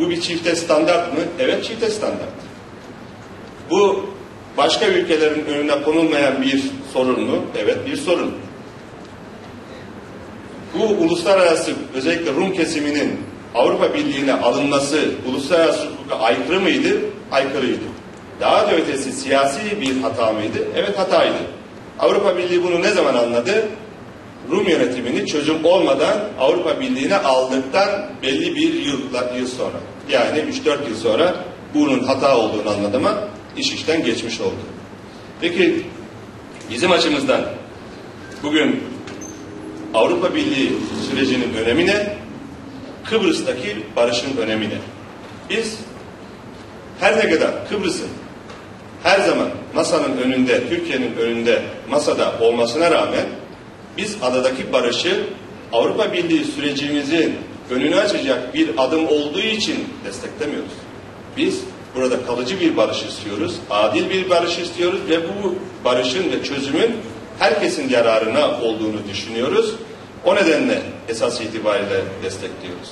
Bu bir çifte standart mı? Evet çifte standart. Bu başka ülkelerin önüne konulmayan bir sorun mu? Evet bir sorun. Bu uluslararası özellikle Rum kesiminin Avrupa Birliği'ne alınması uluslararası hukuka aykırı mıydı? Aykırıydı. Daha da ötesi siyasi bir hata mıydı? Evet hataydı. Avrupa Birliği bunu ne zaman anladı? Rum yönetimini çözüm olmadan Avrupa Birliği'ne aldıktan belli bir yıl, yıl sonra. Yani 3-4 yıl sonra bunun hata olduğunu anladı ama iş işten geçmiş oldu. Peki bizim açımızdan bugün Avrupa Birliği sürecinin önemi ne? Kıbrıs'taki barışın önemi ne? Biz her ne kadar Kıbrıs'ın her zaman masanın önünde, Türkiye'nin önünde masada olmasına rağmen biz adadaki barışı Avrupa Birliği sürecimizin önünü açacak bir adım olduğu için desteklemiyoruz. Biz burada kalıcı bir barış istiyoruz, adil bir barış istiyoruz ve bu barışın ve çözümün herkesin yararına olduğunu düşünüyoruz. O nedenle esas itibariyle destekliyoruz.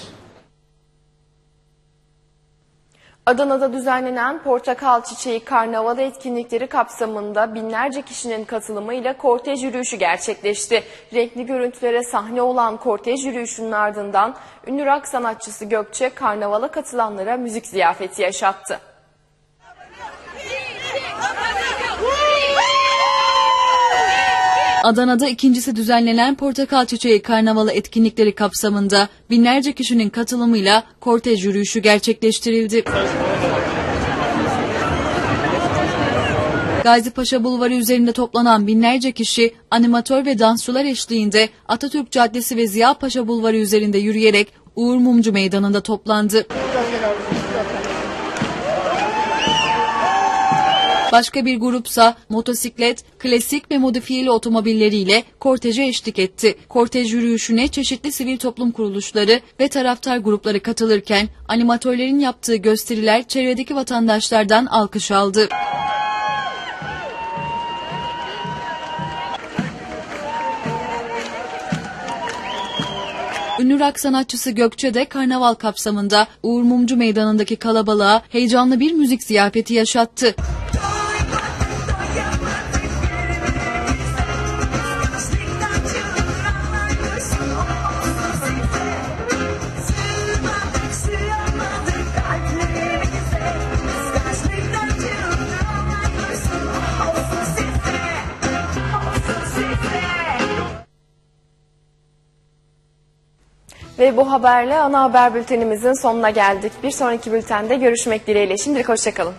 Adana'da düzenlenen Portakal Çiçeği Karnavalı etkinlikleri kapsamında binlerce kişinin katılımıyla kortej yürüyüşü gerçekleşti. Renkli görüntülere sahne olan kortej yürüyüşünün ardından ünlü rock sanatçısı Gökçe karnavala katılanlara müzik ziyafeti yaşattı. Adana'da ikincisi düzenlenen Portakal Çiçeği Karnavalı etkinlikleri kapsamında binlerce kişinin katılımıyla kortej yürüyüşü gerçekleştirildi. Gazi Paşa Bulvarı üzerinde toplanan binlerce kişi animatör ve dansçılar eşliğinde Atatürk Caddesi ve Ziya Paşa Bulvarı üzerinde yürüyerek Uğur Mumcu Meydanı'nda toplandı. Başka bir grupsa motosiklet, klasik ve modifiyeli otomobilleriyle korteje eşlik etti. Kortej yürüyüşüne çeşitli sivil toplum kuruluşları ve taraftar grupları katılırken animatörlerin yaptığı gösteriler çevredeki vatandaşlardan alkış aldı. Ünlü rock sanatçısı Gökçe de karnaval kapsamında Uğur Mumcu Meydanı'ndaki kalabalığa heyecanlı bir müzik ziyafeti yaşattı. Ve bu haberle ana haber bültenimizin sonuna geldik. Bir sonraki bültende görüşmek dileğiyle. Şimdilik hoşçakalın.